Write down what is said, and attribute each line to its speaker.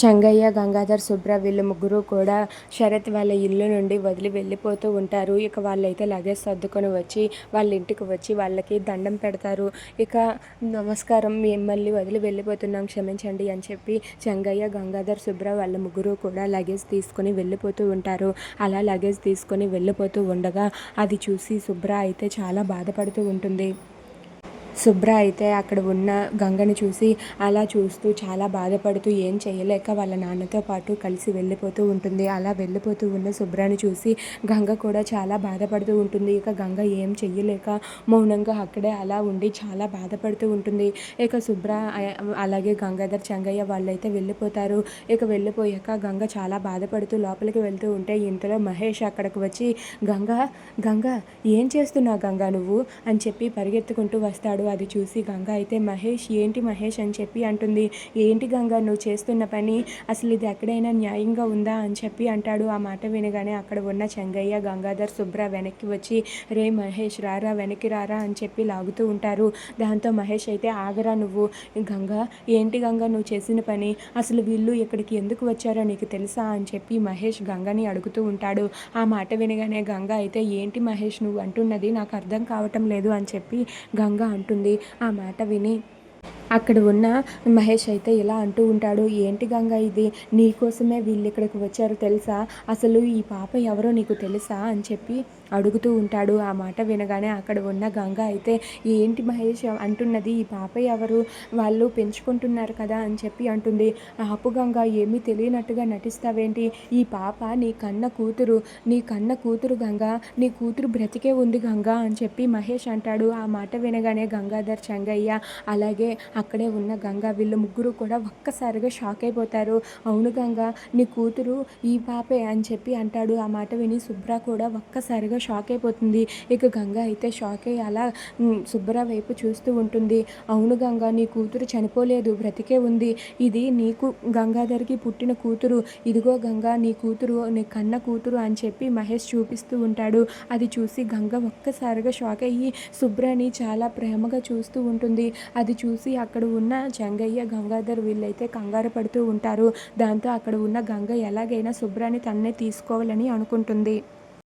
Speaker 1: చెంగయ్య గంగాధర్ శుభ్ర వీళ్ళు ముగ్గురు కూడా శరత్ వాళ్ళ ఇల్లు నుండి వదిలి వెళ్ళిపోతూ ఉంటారు. ఇక వాళ్ళైతే లగేజ్ సర్దుకొని వచ్చి వాళ్ళ ఇంటికి వచ్చి వాళ్ళకి దండం పెడతారు. ఇక నమస్కారం మిమ్మల్ని వదిలి వెళ్ళిపోతున్నాం క్షమించండి అని చెప్పి చెంగయ్య గంగాధర్ శుభ్ర వాళ్ళ ముగ్గురు కూడా లగేజ్ తీసుకొని వెళ్ళిపోతూ ఉంటారు. అలా లగేజ్ తీసుకొని వెళ్ళిపోతూ ఉండగా అది చూసి శుభ్ర అయితే చాలా బాధపడుతూ ఉంటుంది. శుభ్ర అయితే అక్కడ ఉన్న గంగని చూసి అలా చూస్తూ చాలా బాధపడుతూ ఏం చేయలేక వాళ్ళ నాన్నతో పాటు కలిసి వెళ్ళిపోతూ ఉంటుంది. అలా వెళ్ళిపోతూ ఉన్న శుభ్రాని చూసి గంగ కూడా చాలా బాధపడుతూ ఉంటుంది. ఇక గంగ ఏం చెయ్యలేక మౌనంగా అక్కడే అలా ఉండి చాలా బాధపడుతూ ఉంటుంది. ఇక శుభ్ర అలాగే గంగాధర్ చెంగయ్య వాళ్ళైతే వెళ్ళిపోతారు. ఇక వెళ్ళిపోయాక గంగ చాలా బాధపడుతూ లోపలికి వెళ్తూ ఉంటే ఇంతలో మహేష్ అక్కడికి వచ్చి గంగ గంగ ఏం చేస్తున్నావు గంగ నువ్వు? అని చెప్పి పరిగెత్తుకుంటూ వస్తాడు. అది చూసి గంగ అయితే మహేష్ ఏంటి మహేష్ అని చెప్పి అంటుంది. ఏంటి గంగ నువ్వు చేస్తున్న పని? అసలు ఇది ఎక్కడైనా న్యాయంగా ఉందా? అని చెప్పి అంటాడు. ఆ మాట వినగానే అక్కడ ఉన్న చెంగయ్య గంగాధర్ శుభ్ర వెనక్కి వచ్చి రే మహేష్ రారా వెనక్కి రారా అని చెప్పి లాగుతూ ఉంటారు. దాంతో మహేష్ అయితే ఆగరా నువ్వు. గంగ ఏంటి గంగ నువ్వు చేసిన పని? అసలు వీళ్ళు ఇక్కడికి ఎందుకు వచ్చారో నీకు తెలుసా? అని చెప్పి మహేష్ గంగని అడుగుతూ ఉంటాడు. ఆ మాట వినగానే గంగ అయితే ఏంటి మహేష్ నువ్వు అంటున్నది నాకు అర్థం కావటం లేదు అని చెప్పి గంగ ఉంటుంది. ఆ మాట విని అక్కడ ఉన్న మహేష్ అయితే ఇలా అంటూ ఉంటాడు ఏంటి గంగ ఇది? నీకోసమే వీళ్ళు ఇక్కడికి వచ్చారు తెలుసా? అసలు ఈ పాప ఎవరో నీకు తెలుసా? అని చెప్పి అడుగుతూ ఉంటాడు. ఆ మాట వినగానే అక్కడ ఉన్న గంగ అయితే ఏంటి మహేష్ అంటున్నది? ఈ పాప ఎవరు? వాళ్ళు పెంచుకుంటున్నారు కదా? అని చెప్పి అంటుంది. ఆపు గంగ ఏమీ తెలియనట్టుగా నటిస్తావేంటి? ఈ పాప నీ కన్న కూతురు నీ కన్న కూతురు గంగ నీ కూతురు బ్రతికే ఉంది గంగ అని చెప్పి మహేష్ అంటాడు. ఆ మాట వినగానే గంగాధర్ చెంగయ్య అలాగే అక్కడే ఉన్న గంగ వీళ్ళు ముగ్గురు కూడా ఒక్కసారిగా షాక్ అయిపోతారు. అవును గంగ నీ కూతురు ఈ పాపే అని చెప్పి అంటాడు. ఆ మాట విని శుభ్ర కూడా ఒక్కసారిగా షాక్ అయిపోతుంది. ఇక గంగ అయితే షాక్ అయ్యి అలా శుభ్ర వైపు చూస్తూ ఉంటుంది. అవును గంగ నీ కూతురు చనిపోలేదు బ్రతికే ఉంది. ఇది నీకు గంగాధర్కి పుట్టిన కూతురు. ఇదిగో గంగ నీ కూతురు నీ కన్న కూతురు అని చెప్పి మహేష్ చూపిస్తూ ఉంటాడు. అది చూసి గంగ ఒక్కసారిగా షాక్ అయ్యి శుభ్రని చాలా ప్రేమగా చూస్తూ ఉంటుంది. అది చూసి అక్కడ ఉన్న జంగయ్య గంగాధర్ వీళ్ళైతే కంగారు పడుతూ ఉంటారు. దాంతో అక్కడ ఉన్న గంగ ఎలాగైనా శుభ్రాన్ని తన్నే తీసుకోవాలని అనుకుంటుంది.